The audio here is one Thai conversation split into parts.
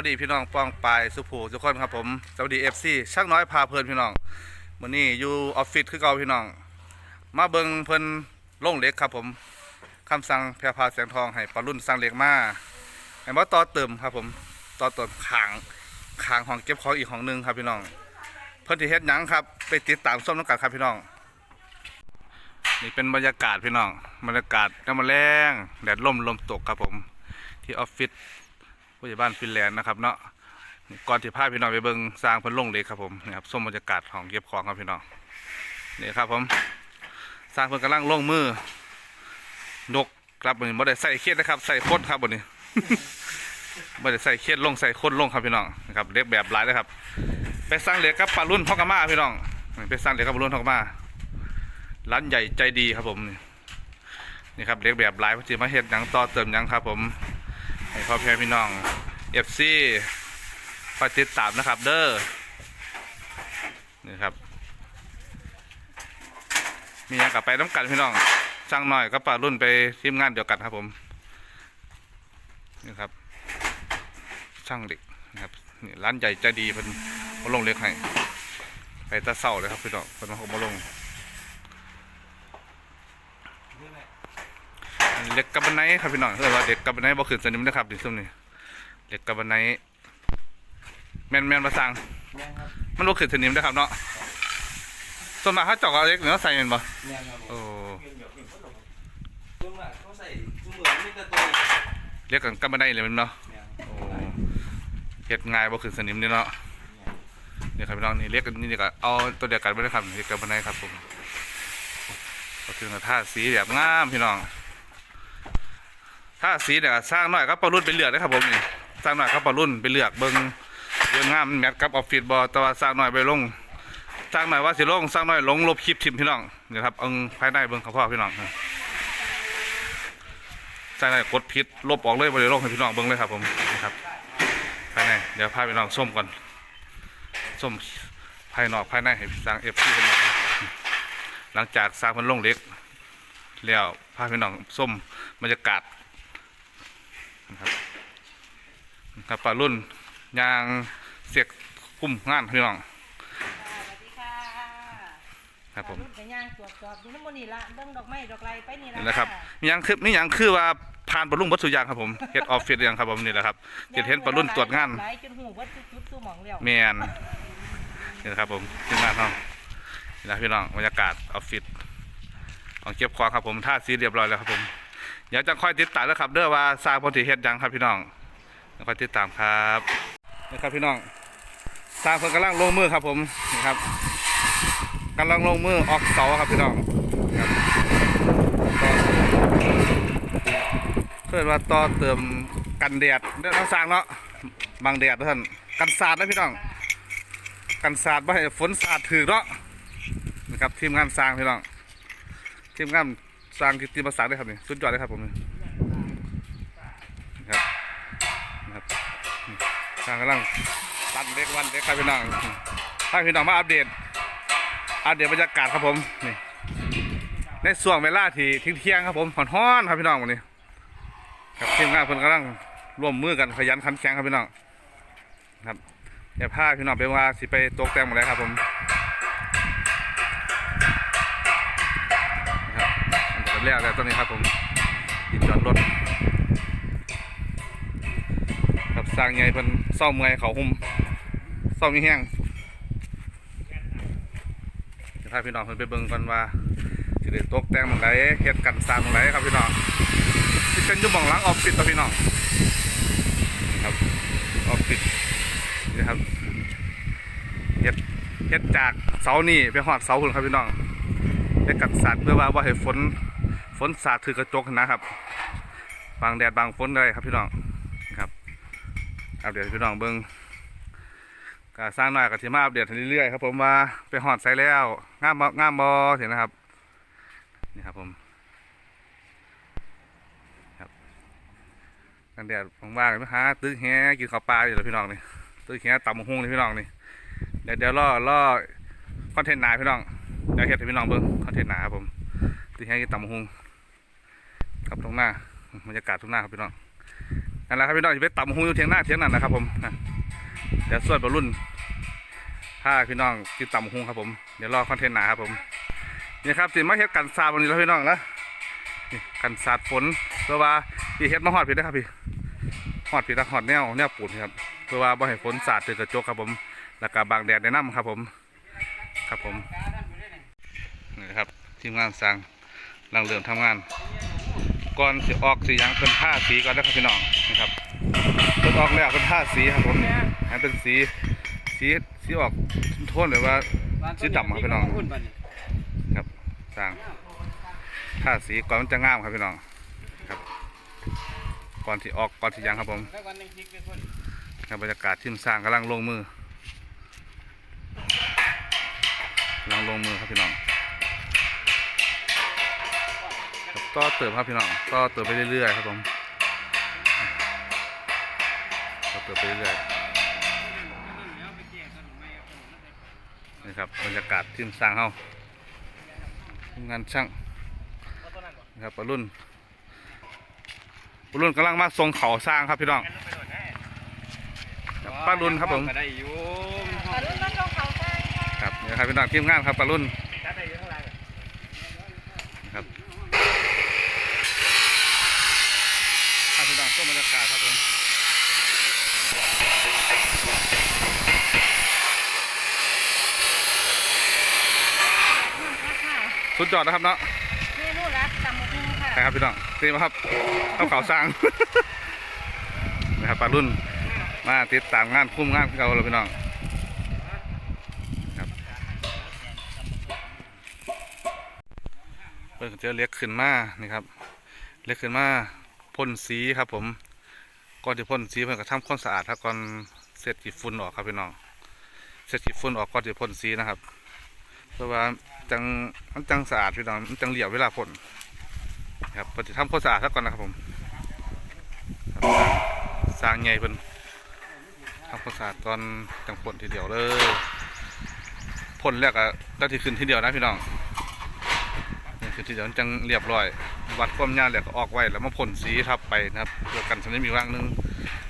วัสดีพี่น้องป้องปายสุภูทุกคนครับผมสวัสดีเอฟซีช่างน้อยพาเพลินพี่น้องวันนี้อยู่ออฟฟิศคือเก่าพี่น้อง มาเบิงเพลินล่งเล็กครับผมคำสั่งแพรพาเสียงทองให้ปลารุ่นสั่งเล็กมาให้มาต่อเติมครับผมต่อเติมขางขางห้องเก็บของอีกห้องหนึ่งครับพี่น้อง เพิ่นที่เฮ็ดหยังครับ ไปติดตามส้มน้ำกันครับพี่น้อง นี่เป็นบรรยากาศพี่น้องบรรยากาศน้ำมาแรงแดดล่มลมตกครับผม ที่ออฟฟิศ ผู้ใหญ่บ้านฟินแลนด์นะครับเนาะก่อนที่พาพี่น้องไปเบิงสร้างเพิ่นลงเล็กครับผมนี่ครับส้มบรรยากาศของเก็บของครับพี่น้องนี่ครับผมสร้างเพิ่นกำลังลงมือนกครับบนนี้บ่ได้ใส่เครียดนะครับ ใส่โคตรครับบนนี้บ่ได้ใส่เครียดลงใส่โคตรลงครับพี่น้องนะครับเล็กแบบหลายนะครับ ไปสร้างเหล็กกับปลารุ่นพ่อกะมาพี่น้องไปสร้างเหล็กกับปลารุ่นพ่อกะมาร้านใหญ่ใจดีครับผมนี่ครับเล็กแบบหลายพ่อที่มาเฮ็ดยังต่อเติมยังครับผม ให้พ่อแม่พี่น้องเอฟซีคอยติดตามนะครับ เด้อนี่ครับ มีหยังกลับไปน้ำกันพี่น้องช่างหน่อยก็ป่ารุ่นไปทีมงานเดียวกันครับผมนี่ครับช่างเด็กนะครับนี่ร้านใหญ่ใจดีเพิ่นมาลงเล็กให้ไปตะเศร้าเลยครับพี่น้องเพิ่นมาขามาลงอันนี้เล็กกับบันไนครับพี่น้องเรียกว่าเด็กกับบันไนบ่ขึ้นสนิมนะครับดิซุ่มนี่เล็กกับบันไนแม่นแม่นมาสั่งแม่นครับมันบ่ขึ้นสนิมนะครับเนาะส่วนมากเขาเจอกเอาเล็กเนื้อใส่แม่นบ่แม่นครับผมโอ้เงินเดี๋ยวเงินก็หลงช่วงหลังเขาใส่ชุ่มมือนี่แต่ตัวเรียกกันกับบันไดเลยแม่นเนาะแม่นโอ้เฮ็ดง่ายบ่ขึ้นสนิมนี่เนาะนี่ครับพี่น้องนี่เรียกกันนี่ก็เอาตัวเดียวกันไปเลยครับเรียกกันบันไดครับผมก็คือท่าสีแบบงามพี่น้อง ท่าสีเนี่ยสร้างหน่อยก็ปลารุ่นไปเลือกนะครับผมนี่สร้างหน่อยก็ปลารุ่นไปเลือกเบิ่งเรื่องงามแมทกับออฟฟิศบอแต่ว่าสร้างหน่อยไปลงสร้างหน่อยว่าสิลงสร้างหน่อยลงลบคลิปทิมพี่น้องนี่ครับเอาภายในเบิ่งครับพ่อพี่น้องสร้างหน่อยกดพิษลบออกเลยบ่ได้ลงให้พี่น้องเบิ่งเลยครับผมนะครับภายในเดี๋ยวพาพี่น้องส้มก่อนส้มภายนอกภายในให้สร้างเอฟซีเป็นแบบหลังจากสร้างพันลงเล็กแล้วพาพี่น้องส้มบรรยากาศ นะครับนะครับปลารุ่นยางเสียกคุ้มงานพี่น้องสวัสดีค่ะครับผมรุ่นไปย่างตรวจสอบดูน้ำมันนี่ละเบิ่งดอกไม้ดอกไรไปนี่ละนี่นะครับมีหยังคือมีหยังคือว่าผ่านปลารุ่นวัตถุกอยางครับผมเฮ็ดออฟฟิศยังครับผมนี่แหละครับเฮ็ดเห็นปลารุ่นตรวจงานหลายจนหูวัดจุดๆสู้หมองแล้วแมนนี่นะครับผมทีมงานเขานี่นะพี่น้องบรรยากาศออฟฟิศของเก็บของครับผมท่าสีเรียบร้อยแล้วครับผม เดี๋ยวจะค่อยติดตามแล้วครับเด้อว่าสร้างพอดีเฮ็ดยังครับพี่น้องค่อยติดตามครับนี่ครับพี่น้องสร้างเพิ่นกำลังลงมือครับผมนี่ครับกำลังลงมือออกเสาครับพี่น้องครับเพื่อว่าต่อเติมกันแดดเด้อน้องสร้างเนาะบางแดดท่านกันสาดนะพี่น้อง กันสาดบ่ให้ฝนสาดถือเนาะนะครับทีมงานสร้างพี่น้องทีมงาน สร้างกิตติมศักดิ์เลยครับนี่สุดยอดเลยครับผมนี่ครับนะครับสร้างกำลังตัดเล็กวันเล็กครับพี่น้องให้พี่น้องมาอัปเดตอัปเดตบรรยากาศครับผมนี่ในช่วงเวลาที่ทิ้งเที่ยงครับผมฮ้อนครับพี่น้องวันนี้ครับทีมงานเพิ่นกำลังร่วมมือกันขยันขันแข็งครับพี่น้องครับอย่าพลาดพี่น้องไปว่าสิไปตกแต่งหมดเลยครับผม แรกแล้วตอนนี้ครับผมยินจอดรถครับสร้างไงเพิ่นซ่อมเมื่อยเขาหุ่มซ่อมมีแห้งจะพาพี่น้องเพิ่นไปเบิ่งกันว่าสิได้ตกแต่งมองใดเฮ็ดกันสร้างมองใดครับพี่น้องที่เป็นอยู่หม่องหลังออฟฟิศครับพี่น้องครับออฟฟิศนี่ครับเฮ็ดเฮ็ดจากเสานี่ไปหอดเสาคุณครับพี่น้องเฮ็ดกันสัตว์เพื่อว่าว่าให้ฝน ฝนสาดถือกระจกนะครับบางแดดบางฝนได้ครับพี่น้องครับอัปเดตพี่น้องเบิ่งก็สร้างหน่อยกับทีมาอัปเดตเรื่อยๆครับผมว่าไปหอดใส่แล้วงามบ่งามบอเห็นนะครับนี่ครับผมกันแดดว่างๆไปหาตื้อแหกินข้าวปลาอยู่แล้วพี่น้องนี่ตื้อแหต่ำมะฮุ่งเลยพี่น้องนี่เดี๋ยวเดี๋ยวล่อล่อคอนเทนต์หนาพี่น้องเดี๋ยวเฮ็ดให้พี่น้องเบิ่งคอนเทนต์หนาครับผมตื้อแหกินต่ำมะฮุ่ง ครับตรงหน้าบรรยากาศตรงหน้าครับพี่น้องนั่นแหละครับพี่น้องจะไปต่ำหูอยู่เทียงหน้าเทียงนั่นนะครับผมเดี๋ยวส่วนบอลรุ่นถ้าพี่น้องกินต่ำหูครับผมเดี๋ยวรอคอนเทนต์หนาครับผมนี่ครับสิมาเฮ็ดกันซาวันนี้แล้วพี่น้องนะนี่กันสาดฝนเพื่อว่าพี่เฮ็ดมาฮอดพี่นะครับพี่ฮอดพี่ตะฮอดแนวแนวปูนครับเพื่อว่าบ่ให้ฝนสาดถึงกระจกครับผมแล้วก็บางแดดแนะนำครับผม ครับผมนี่ครับทีมงานสร้างกำลังเริ่มทำงาน ก่อนสิออกสียังเป็นผ้าสีก่อนนะครับพี่น้องนะครับเพิ่นออกแล้วเป็นผ้าสีครับผมให้เป็นสีสีสีออกโทนแบบว่าสีดำครับพี่น้องครับสร้างผ้าสีก่อนมันจะงามครับพี่น้องครับ ก่อนที่ออกก่อนที่ยังครับผมครับบรรยากาศทีมสร้างกำลังลงมือกำลังลงมือครับพี่น้อง ต่อเติมครับพี่น้องต่อเติมไปเรื่อยๆครับผมต่อเติมไปเรื่อยๆนี่ครับบรรยากาศทีมสร้างเฮาทีมงานช่างนะครับปรุ่นปรุ่นกำลังมาทรงเขาสร้างครับพี่น้องครับป้ารุ่นครับผมก็ได้อยู่ปลารุ่นมาส่งเขาใช่ค่ะครับนี่ครับพี่น้องทีมงานครับปลารุ่นจัดได้อยู่ข้างล่างครับ ครับพี่น้องต้นบรรยากาศครับผมสุดยอดนะครับเนาะเมนูรักตำมะพุงค่ะใช่ครับพี่น้องนี่มาครับข้าวขาวสร้าง นะครับปลารุ่นมาติดตามงานคุ้มงานเราเลยพี่น้องครับเพิ่งเจอเล็กขึ้นมานี่ครับ เล็กขึ้นมา พ่นสีครับผมก่อนที่พ่นสีเพิ่นก็ทำความสะอาดครับก่อนเสร็จจีฝุ่นออกครับพี่น้องเสร็จจีฝุ่นออกก่อนที่พ่นสีนะครับ เพราะว่าจังมันจังสะอาดพี่น้องมันจังเหลียวเวลาพ่นครับเพิ่นจะทำความสะอาดซะก่อนนะครับผมสร้างสร้างใหญ่เพิ่นทำความสะอาดตอนจังพ่นทีเดียวเลยพ่นแล้วก็ได้ที่ขึ้นทีเดียวนะพี่น้อง คือที่เดี๋ยวมันจังเรียบร้อย วัดความยาวแล้วก็ออกไว้แล้วมาพ่นสีทับไปนะครับเพื่อกันสนิมอีกร่างหนึง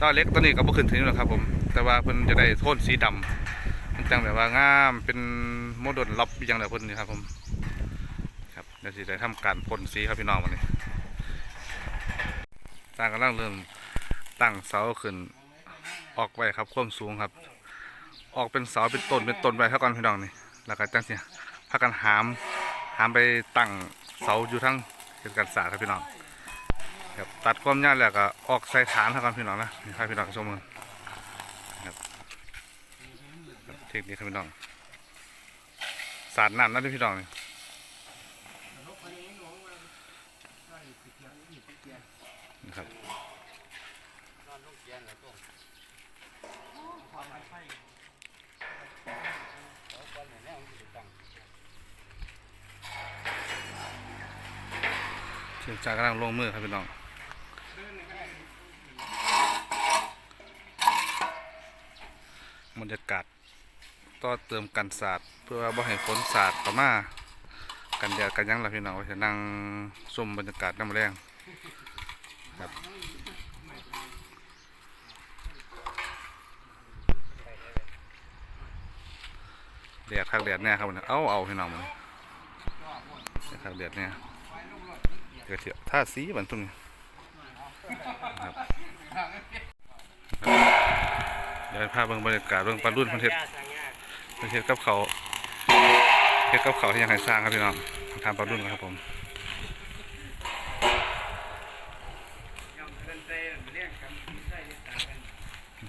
ตอนเล็กตัวนี้ก็บ่ขึ้นถึงหรอกครับผมแต่ว่าเพิ่นจะได้โทนสีดำมันจังแบบว่างามเป็นโมเดิร์นล็อบอย่างเดียวเพิ่นนี่ครับผมครับเดี๋ยวสิได้ทำการพ่นสีครับพี่น้องวันนี้สร้างกำลังเริ่มตั้งเสาขึ้นออกไว้ครับความสูงครับ ออกเป็นเสาเป็นต้นเป็นต้นไว้เท่ากันพี่น้องนี่แล้วก็จังเสิพากันหาม หามไปตั้งเสาอยู่ทั้งเกิดการสาดครับพี่น้องครับตัดความยาวแล้วก็ออกใส่ฐานครับพี่น้องนะนี่ครับพี่น้องชมมือครับครับเทคนิคครับพี่น้องสาดน้ำนั่นด้วยพี่น้องนี่นะครับ ทีมจากกำลังลงมือครับพี่น้องบรรยากาศต่อเติมกันสาดเพื่อว่าบ่ให้ฝนสาดเข้ามากันแดดกันยังล่ะพี่น้องไว้จะนั่งชมบรรยากาศน้ำแรงครับแดดคักแดดแน่ครับวันนี้เอาเอาพี่น้องมันคักแดดแน่ เดี๋ยวเถอะท่าสีบันตรงนี้ครับเดี๋ยวให้พเบิ่งบรรยากาศเบิ่งปลารุ่นพันเทศพันเทศกับเขาเฮ็ดกับเขาที่ยังให้สร้างครับพี่น้องทำปลารุ่นครับผม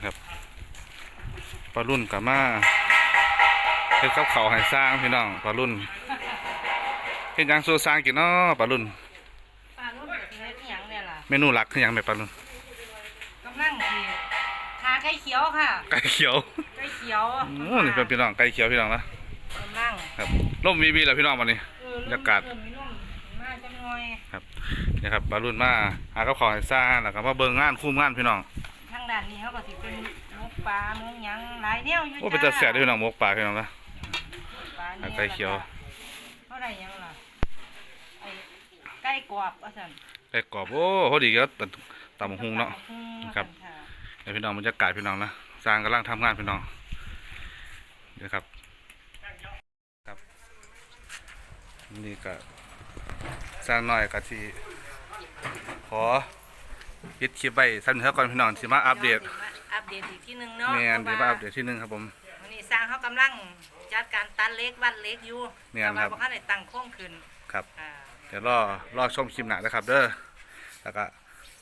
ครับปลารุ่นกับมาเฮ็ดกับเขาให้สร้างพี่น้องปลารุ่นเฮ็ดหยังสู้สร้างกินเนาะปลารุ่น ปลารุ่นเฮ็ดอิหยัง เนี่ยล่ะเมนูหลักคือหยังแม่ปลารุ่นกำลังสิทาไก่เขียวค่ะ ไก่เขียวไก่เขียวโอ้นี่เป็นพี่น้องไก่เขียวพี่น้องนะกำลังครับร่มวีวีแล้วพี่น้องวันนี้เออบรรยากาศเริ่มมีลมมาจังหน่อยนี่ครับปลารุ่นมาหากับของให้สร้างแล้วก็มาเบิ่งงานคุ้มงานพี่น้องทางด้านนี้เขาก็สิเป็นหมกปลาหมกหยังหลายแนวอยู่โอ้เป็นตาแสบเด้อพี่น้องหมกปลาพี่น้องนะปลานี่ไก่เขียวเท่าไหร่ยังล่ะไอ้ไก่กรอบว่าซั่น ไก่กรอบโอ้พอดีครับตำบักหุ่งเนาะตำบักหุ่งครับค่ะเดี๋ยวพี่น้องบรรยากาศพี่น้องนะสร้างกำลังทำงานพี่น้องเดี๋ยวครับครับนี่ก็สร้างหน่อยก็ที่ขอยึดคลิปไว้สั้นเท่าก่อนพี่น้องสิมาอัปเดตยวสิมาอัปเดตอีกทีหนึงเนาะแมนพที่ระมาว่อัปเดตที่หนึงครับผมวันนี้สร้างเขากำลังจัดการตัดเล็กวัดเล็กอยู่แม่นครับแต่ว่าบ่ทันได้ตั้งโค้งขึ้นครับอ่า เดี๋ยวรอรอชมคลิปหนักนะครับ เด้อแล้วก็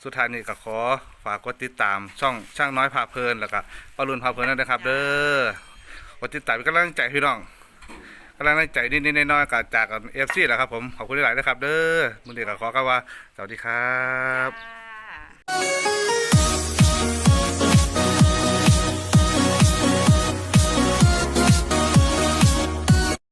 สุดท้ายนี้ก็ขอฝากกดติดตามช่องช่างน้อยพาเพลินแล้วก็ปารุนพาเพลินนะครับ เด้อกดติดตามเป็นกำลังใจพี่น้องกำลังใจนิดๆน้อยๆกับจากเอฟซีแหละครับผมขอบคุณหลายๆนะครับ เด้อมื้อนี้ก็ขอกล่าวว่าสวัสดีครับ ค่ะ